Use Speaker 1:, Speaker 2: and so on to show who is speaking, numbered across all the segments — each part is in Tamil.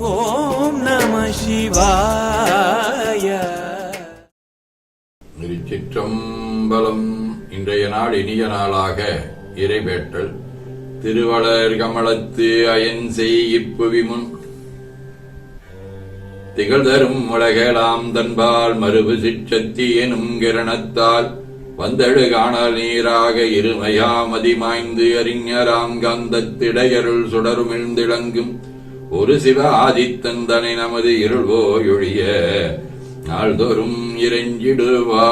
Speaker 1: ஓம் நம சிவாய.
Speaker 2: திருச்சிற்றம்பலம். இன்றைய நாள் இனிய நாளாக இறைவேற்றல் திருவளர் கமலத்து அயன் செய்ப்புவி முன். திகழ்தரும் உலகலாம் தன்பால் மறுபு சிற்றத்தி எனும் கிரணத்தால். வந்தழு காணல் நீராக இருமையாம் அதிமாய்ந்து அறிஞராம் கந்தத்திடையருள் சுடருமிழ்ந்திழங்கும். ஒரு சிவ ஆதித்தந்தனை நமது இருள்வோயொழிய நாள்தோறும் இறைஞ்சிடுவாம்.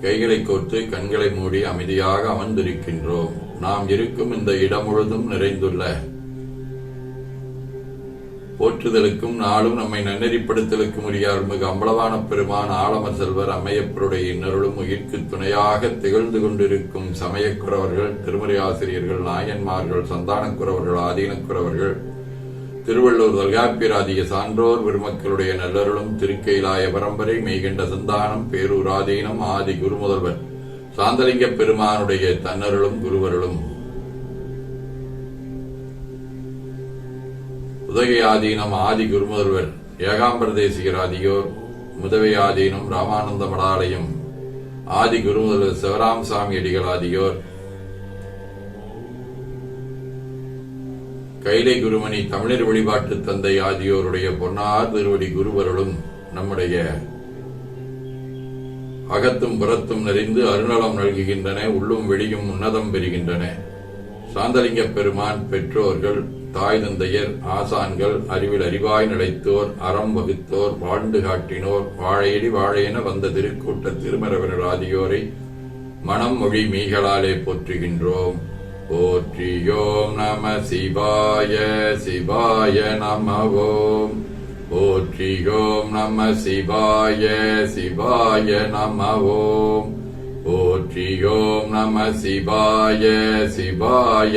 Speaker 2: கைகளை கோர்த்து கண்களை மூடி அமைதியாக அமர்ந்திருக்கின்றோம். நாம் இருக்கும் இந்த இடம் முழுதும் நிறைந்துள்ள போற்றுதலுக்கும் நாளும் நம்மை நன்னெறிப்படுத்தலுக்கும் உரிய அருள்மிகு அம்பலவான பெருமான் ஆலமர் செல்வர் அம்மையப்பருடைய இன்னருளும் உயிர்க்கு துணையாக திகழ்ந்து கொண்டிருக்கும் சமயக்குறவர்கள் திருமுறை ஆசிரியர்கள் நாயன்மார்கள் சந்தானக்குறவர்கள் ஆதீனக்குறவர்கள் திருவள்ளூர் தொல்காப்பியராதிய சான்றோர் பெருமக்களுடைய நல்லருளும் திருக்கைலாய பரம்பரை மெய்கண்ட சந்தானம் பேரூராதீனம் ஆதி குரு முதல்வர் சாந்தலிங்க பெருமானுடைய தன்னருளும் குருவருளும் உதகையாதீனம் ஆதி குருமுதல்வர் ஏகாம்பர தேசிகர் ஆதியோர் முதவையாதீனம் ராமானந்த மடாலயம் ஆதி குருமுதல்வர் சிவராம் சாமி அடிகள் ஆதியோர் கைலை குருமணி தமிழர் வழிபாட்டு தந்தை ஆகியோருடைய பொன்னார் திருவடி குருவருளும் நம்முடைய அகத்தும் புறத்தும் நிறைந்து அருணலம் நல்குகின்றன உள்ளும் வெளியும் உன்னதம் பெறுகின்றன. சாந்தலிங்க பெருமான் பெற்றோர்கள் தாய் தந்தையர் ஆசான்கள் அறிவில் அறிவாய் நிலைத்தோர் அறம் வகுத்தோர் வாழ்ந்து காட்டினோர் வாழையடி வாழையென வந்த திருக்கூட்ட திருமரவர்கள் ஆகியோரை மனம் மொழி மீகளாலே போற்றுகின்றோம். போற்றியோம் நம சிவாய சிவாய நம ஓம் போற்றியோம் நம சிவாய சிவாய நம ஓம் போற்றியோம் நம சிவாய சிவாய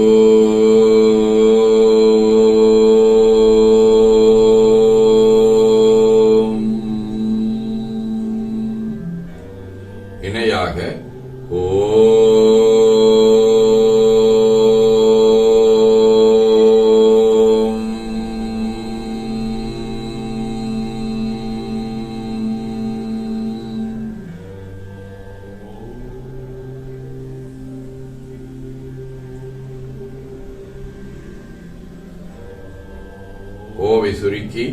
Speaker 2: கோவை சுருக்கி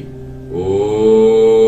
Speaker 2: ஓ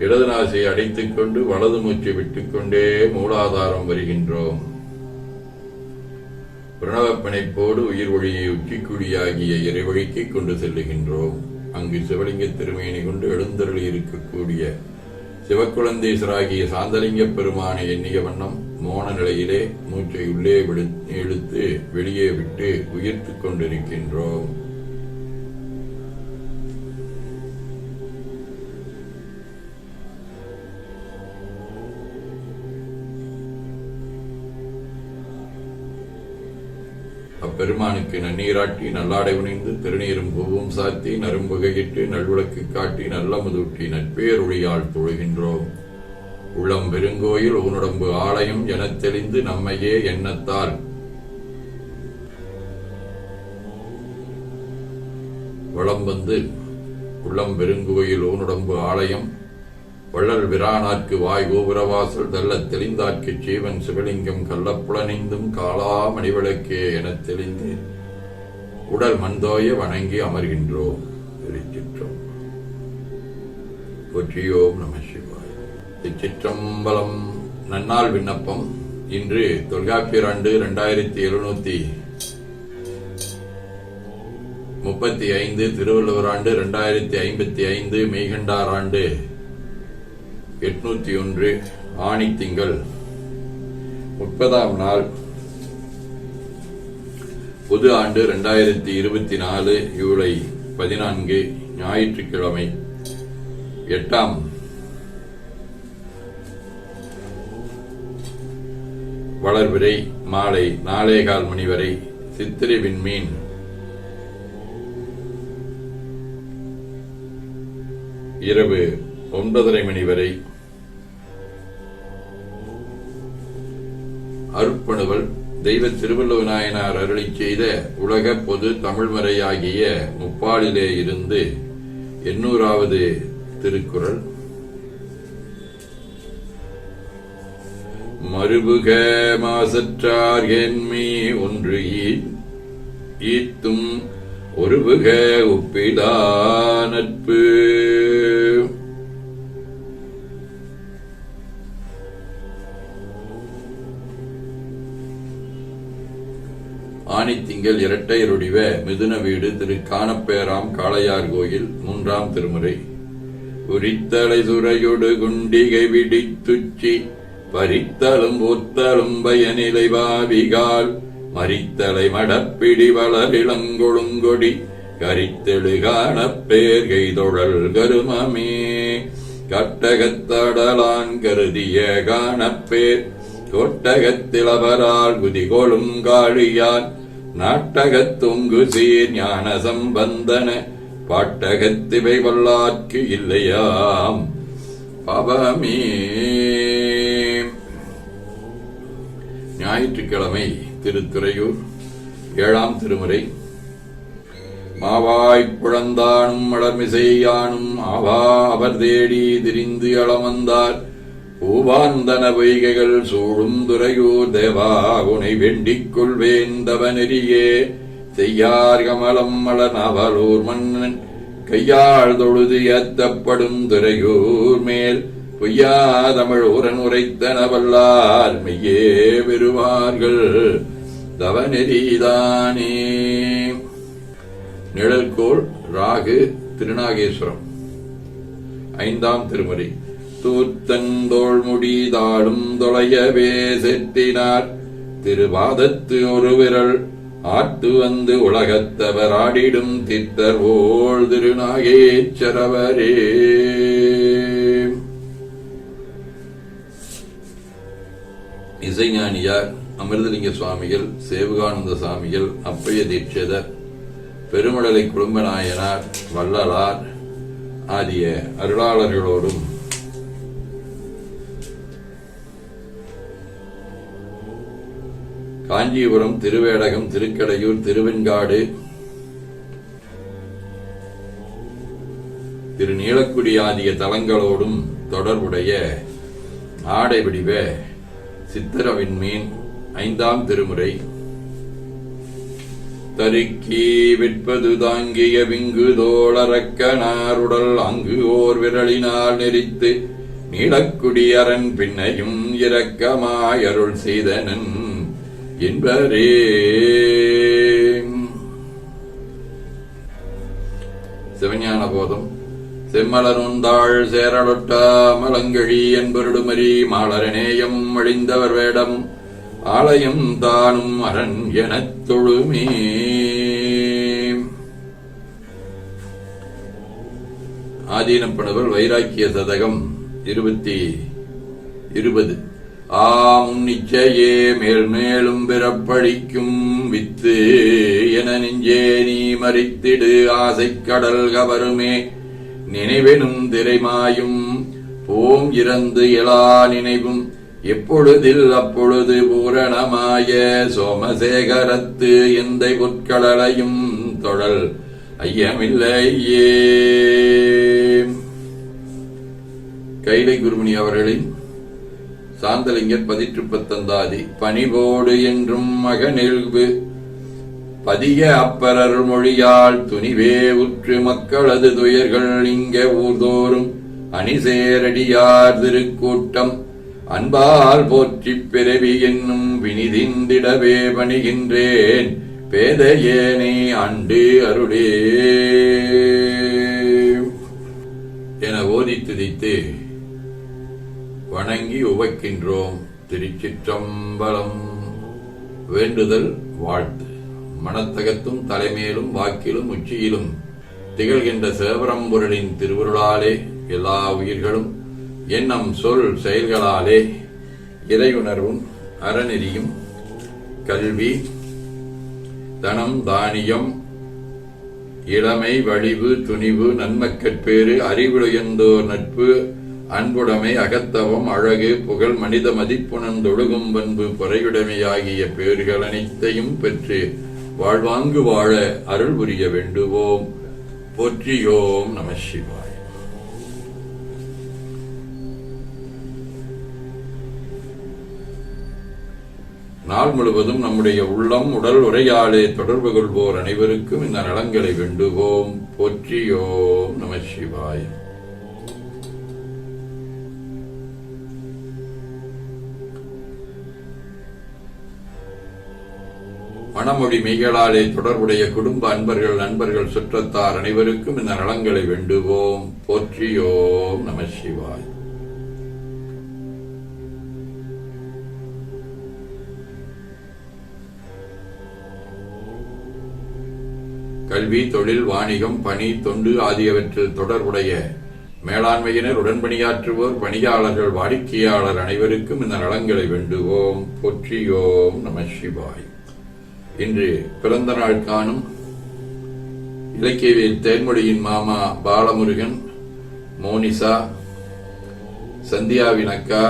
Speaker 2: இடது நாசியை அடைத்துக் கொண்டு வலது மூச்சை விட்டுக்கொண்டே மூலாதாரம் வருகின்றோம். பிரணவ பிணைப்போடு உயிர் ஒளியை உச்சிக்குடியாகிய இறைவழிக்கு கொண்டு செல்லுகின்றோம். அங்கு சிவலிங்க திருமேனி கொண்டு எழுந்தருளி இருக்கக்கூடிய சிவக்குழந்தேசராகிய சாந்தலிங்க பெருமானை எண்ணிய வண்ணம் மோன நிலையிலே மூச்சை உள்ளே இழுத்து வெளியே விட்டு உயிர்த்து கொண்டிருக்கின்றோம். பெருமானுக்கு நன்னீராட்டி நல்லாடை உணிந்து திருநீரும் பூவும் சாத்தி நரும்புகையிட்டு நல்விளக்கு காட்டி நல்ல முதூட்டி நட்பேருளியால் தொழுகின்றோம். உளம் பெருங்கோயில் ஊனுடம்பு ஆலயம் எனத் தெளிந்து நம்மையே எண்ணத்தால். வளம் வந்து உள்ளம் பெருங்கோயில் ஊனுடம்பு ஆலயம் வள்ளல் விரானாற்கு வாய் கோபுரவாசல் தள்ள தெளிந்தார்க்கு ஜீவன் சிவலிங்கம் கள்ளப்புலனைந்தும் காலா மணிவிளக்கே எனத் தெளிந்து உடல் மந்தோய வணங்கி அமர்கின்றோம் திருச்சிற்றோம் போற்றியோம் நம சிவாய். திருச்சிற்றம்பலம் நன்னாள் விண்ணப்பம். இன்று தொல்காப்பியர் ஆண்டு இரண்டாயிரத்தி எழுநூத்தி முப்பத்தி ஐந்து திருவள்ளுவர் ஆண்டு இரண்டாயிரத்தி ஐம்பத்தி ஐந்து மெய்கண்டார் ஆண்டு எட்நூத்தி ஒன்று ஆணி திங்கள். முப்பதாம் நாள். புது ஆண்டு இரண்டாயிரத்தி இருபத்தி நாலு ஜூலை பதினான்கு ஞாயிற்றுக்கிழமை. எட்டாம். வளர்விரை மாலை நாலேகால் மணி வரை சித்திரை விண்மீன் இரவு. ஒன்பதரை மணி வரை அருட்பணுவல் தெய்வ திருவள்ளுவ நாயனார் செய்த உலக பொது தமிழ்மறையாகிய முப்பாலிலே இருந்து எண்ணூறாவது திருக்குறள். மறுபுக மாசற்றார் என்மீ ஒன்று ஈத்தும் ஒருபுக ஒப்பிலா நட்பு. ஆணித்திங்கள் இரட்டையருடிவ மிதுன வீடு திரு காணப்பேராம் காளையார் கோயில் மூன்றாம் திருமுறை. உரித்தலை சுரையொடு குண்டிகை விடித்துச்சி பறித்தலும் ஒத்தலும் பயனிலை பாவிகால். மறித்தலை மடப்பிடி வளரிளங்கொழுங்கொடி கரித்தெழு காணப்பேர் கைதொழல் கருமமே. கட்டகத்தடலான் கருதிய காணப்பேர் கொட்டகத்தில் அவரால் குதிகொளும் காழியான் நாட்டகத்துங்கு சீர் ஞான சம்பந்தன பாட்டகத்திவை வல்லார்க்கு இல்லையாம். பவமே. ஞாயிற்றுக்கிழமை திருத்துறையூர் ஏழாம் திருமுறை. மாவாய்ப் புழந்தானும் மலர்மிசையானும் ஆவா அவர் தேடி திரிந்து அளமந்தார். பூவாந்தன வைகைகள் சூழும் துறையூர் தேவா உனை வெண்டிக் கொள்வேந்தவ நெறியே செய்யார் கமலம் மலன் அவலூர் மன்னன் கையாள் தொழுது ஏத்தப்படும் துறையூர் மேல் பொய்யா தமிழ் உரன் உரைத்தன வல்லார் மெய்யே பெறுவார்கள் தவநெறிதானே. நிழல்கோள் ராகு திருநாகேஸ்வரம். ஐந்தாம் திருமுறை. தூத்தந்தோள் முடிதாடும் தொலையவே செட்டினார் திருவாதத்து ஒரு விரல் ஆட்டு வந்து உலகத்தவர் ஆடிடும் தித்தர் ஓள் திருநாகேச்சரவரே இசைஞானியார் அமிர்தலிங்க சுவாமிகள் சேவுகானந்த சுவாமிகள் அப்பைய தீட்சிதர் பெருமடலை குடும்பநாயனார் வள்ளலார் ஆகிய அருளாளர்களோடும் காஞ்சிபுரம் திருவேடகம் திருக்கடையூர் திருவெண்காடு திரு நீலக்குடி ஆகிய தலங்களோடும் தொடர்புடைய ஆடை வடிவ சித்திரவிண்மீன் ஐந்தாம் திருமுறை. தருக்கி விற்பது தாங்கிய விங்கு தோளரக்கனாருடல் அங்கு ஓர் விரலினால் நெறித்து நீலக்குடியரன் பின்னையும் இரக்கமாயருள் செய்தனன். என்பரே சிவஞான போதம் செம்மலருந்தாள் சேரலொட்டா மலங்கழி என்பருடுமரி மாலரநேயம் அழிந்தவர் வேடம். ஆலயம் தானும் அரண் எனத் தொழுமே. ஆதீனப்படுவர் வைராக்கிய சதகம் இருபத்தி இருபது. ஆம் நிச்சயே மேல் மேலும் பிறப்பழிக்கும் வித்து என நெஞ்சே நீ மறித்திடு ஆசைக் கடல் கவருமே. நினைவெனும் திரைமாயும் போம் இறந்து எழா நினைவும். எப்பொழுதில் அப்பொழுது பூரணமாய சோமசேகரத்து எந்தை பொற்கடலையும் தொழல் ஐயமில்லையே. கைலை குருமணி அவர்களின் சாந்தலிங்கர் பதிற்று பத்தந்தாதி பணிபோடு என்றும் மகநெல்வு பதிய அப்பரர் மொழியால் துணிவே உற்று மக்களது துயர்கள் இங்க ஊர்தோறும். அணிசேரடியார் திருக்கூட்டம் அன்பால் போற்றிப் பிறவி என்னும் வினிதிந்திடவே பணிகின்றேன். பேதையேனே அண்டு அருளே. என ஓதி துதித்து வணங்கி உவைக்கின்றோம் திருச்சிற்றம்பலம். வேண்டுதல் வாழ்த்து. மனத்தகத்தும் தலைமேலும் வாக்கிலும் உச்சியிலும் திகழ்கின்ற சேவரம்பொருளின் திருவருளாலே எல்லா உயிர்களும் எண்ணம் சொல் செயல்களாலே இறையுணர்வும் அறநெறியும் கல்வி தனம் தானியம் இளமை வடிவு துணிவு நன்மக்கற்பேறு அறிவுடையந்தோர் நட்பு அன்புடைமை அகத்தவம் அழகு புகழ் மனித மதிப்புணர்ந்தொழுகும் பண்பு பொறையுடைமையாகிய பேர்கள் அனைத்தையும் பெற்று வாழ்வாங்கு வாழ அருள் புரிய வேண்டுவோம். போற்றியோம் நம சிவாய். நாள் முழுவதும் நம்முடைய உள்ளம் உடல் உரையாலே தொடர்பு கொள்வோர் அனைவருக்கும் இந்த நலங்களை வேண்டுவோம். போற்றியோம் நம சிவாய். மணமொழி மெய்களாலே தொடர்புடைய குடும்ப அன்பர்கள் நண்பர்கள் சுற்றத்தார் அனைவருக்கும் இந்த நலங்களை வேண்டுவோம். போற்றியோம் நம சிவாய். கல்வி தொழில் வாணிகம் பணி தொண்டு ஆகியவற்றில் தொடர்புடைய மேலாண்மையினர் உடன்பணியாற்றுவோர் பணியாளர்கள் வாடிக்கையாளர் அனைவருக்கும் இந்த நலங்களை வேண்டுவோம். போற்றியோம் நம சிவாய். இன்று பிறந்த நாள் காணும் இலக்கியவியல் தேன்மொழியின் மாமா பாலமுருகன் மோனிசா சந்தியாவின் அக்கா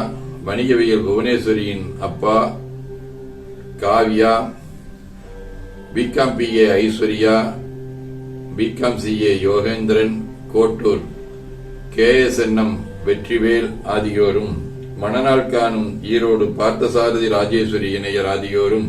Speaker 2: வணிகவியல் புவனேஸ்வரியின் அப்பா Kavya BCom BA Aishwarya BCom CA Yogendran Kottur KSNM Vetrivel ஆகியோரும் மணநாள் காணும் ஈரோடு பார்த்தசாரதி ராஜேஸ்வரி இணையர் ஆகியோரும்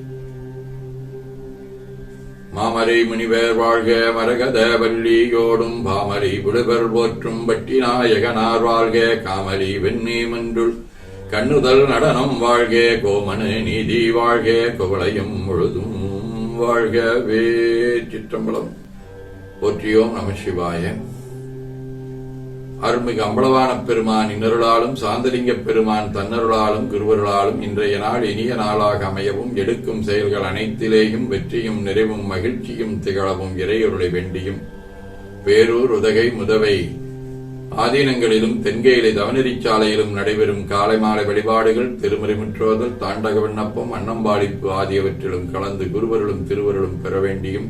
Speaker 2: மாமரை முனிவர் வாழ்க மரகத வள்ளியோடும் பாமரை புலவர் போற்றும் பட்டி நாயகனார் வாழ்க காமரி வெண்ணி மன்றுள். கண்ணுதல் நடனம் வாழ்க கோமனு நீதி வாழ்க குவளையும் முழுதும் வாழ்கவே. சிற்றம்பலம். போற்றியோம் நம சிவாய. அருள்மிகு அம்பளவான பெருமான் இன்னருளாலும் சாந்தலிங்க பெருமான் தன்னருளாலும் குருவருளாலும் இன்றைய நாள் இனிய நாளாக அமையவும் எடுக்கும் செயல்கள் அனைத்திலேயும் வெற்றியும் நிறைவும் மகிழ்ச்சியும் திகழவும் இறையொருளை வேண்டியும். பேரூர் உதகை முதவை. ஆதீனங்களிலும் தென்கேயிலை தவநெறிச்சாலையிலும் நடைபெறும் காலை மாலை வழிபாடுகள் திருமறிமுற்றோதல் தாண்டக விண்ணப்பம் அன்னம்பாளிப்பு ஆகியவற்றிலும் கலந்து குருவருளும் திருவருளும் பெற வேண்டியும்.